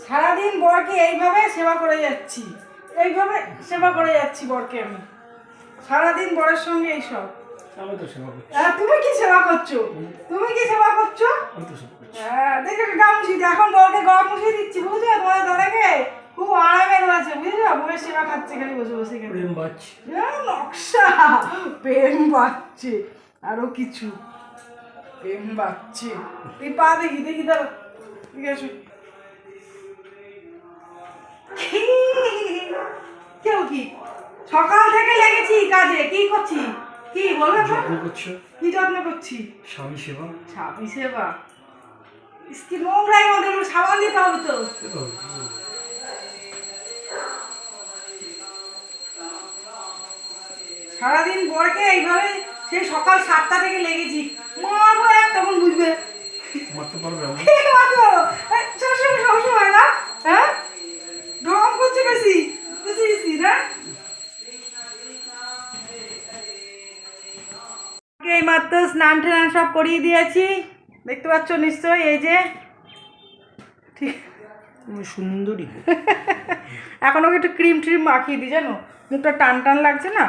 সারাদিন বরকে এইভাবে সেবা করে যাচ্ছি। এইভাবে সেবা করে যাচ্ছি বরকে আমি। সারাদিন বরের সঙ্গে এইসব। আমি তো সেবা করছি। তুমি কি সেবা করছ? তুমি কি সেবা করছ? আমি তো সেবা করছি। হ্যাঁ দেখো গা মুছিয়ে এখন বউকে গা মুছিয়ে দিচ্ছি বুঝছ তোমার দাদাকে খুব আরামে রয়েছে বুঝছ? বউয়ের সেবা খাচ্ছে খালি বসে বসে খালি প্রেম বাচ্চা এ, নকশা। প্রেম বাচ্চে আরও কিছু। প্রেম বাচ্চে তুই পা দেখি দেখি দাঁড়া ঠিক আছে। কি? সকাল থেকে লেগেছি কাজে। কি করছি? কি বলবে? যত্ন করছ? কি যত্ন করছি? স্বামী সেবা? ছাবি সেবা। ইসকি নোংরাই মধ্যে সাবান দিতে হবে তো। সারাদিন বরকে এইভাবে সেই সকাল সাতটা থেকে লেগেছি। মারবো এক তখন বুঝবে। মারতে পারবে মারবো? এই মাত্র স্নান টান সব করিয়ে দিয়েছি। দেখতে পাচ্ছ নিশ্চয়ই এই যে। ঠিক। সুন্দরী। এখন ওকে একটু ক্রিম ট্রিম মাখিয়ে দিই জানো? মুখটা টান টান লাগছে না?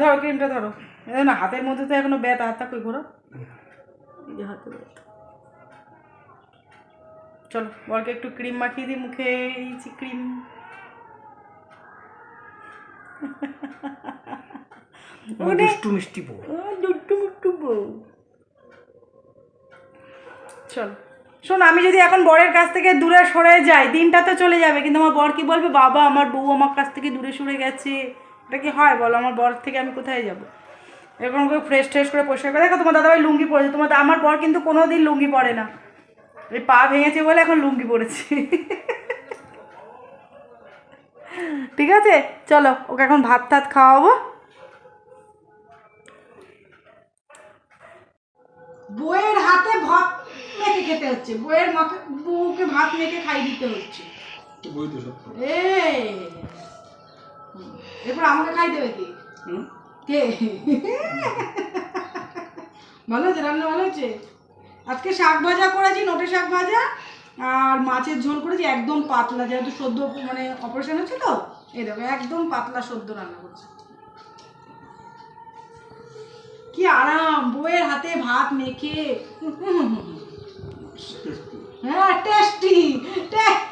ধরো ক্রিমটা ধরো। না হাতের মধ্যে তো এখনও ব্যথা হাতটা কই ঘোরো এই যে হাতে চলো বরকে একটু ক্রিম মাখিয়ে দিই মুখে এই ক্রিম। দুষ্টু মিষ্টি বউ। চলো। শোন, আমি যদি এখন বরের কাছ থেকে দূরে সরে যাই, দিনটা তো চলে যাবে, কিন্তু আমার বর কি বলবে? বাবা, আমার বউ আমার কাছ থেকে দূরে সরে গেছে। এটা কি হয় বলো? আমার বর থেকে আমি কোথায় যাব? এখন ওকে ফ্রেশ ট্রেশ করে পরিষ্কার করে দেখো, তোমার দাদাভাই লুঙ্গি পরেছে। তোমার আমার বর কিন্তু কোনো দিন লুঙ্গি পরে না। এই পা ভেঙেছে বলে এখন লুঙ্গি পরেছে। ঠিক আছে? চলো, ওকে এখন ভাত টাত খাওয়াবো। বইয়ের হাতে ভাত মেখে খেতে হচ্ছে। বইয়ের মাকে বউকে ভাত মেখে খাই দিতে হচ্ছে। এরপর আমাকে খাই দেবে কি? কে? ভালো হচ্ছে রান্না ভালো হচ্ছে আজকে শাক ভাজা করেছি নোটে শাক ভাজা আর মাছের ঝোল করেছি একদম পাতলা। যেহেতু সদ্য মানে অপারেশন হচ্ছে তো এই দেখো একদম পাতলা সদ্য রান্না করছি। কি আরাম বইয়ের হাতে ভাত মেখে। হ্যাঁ টেস্টি টেস্টি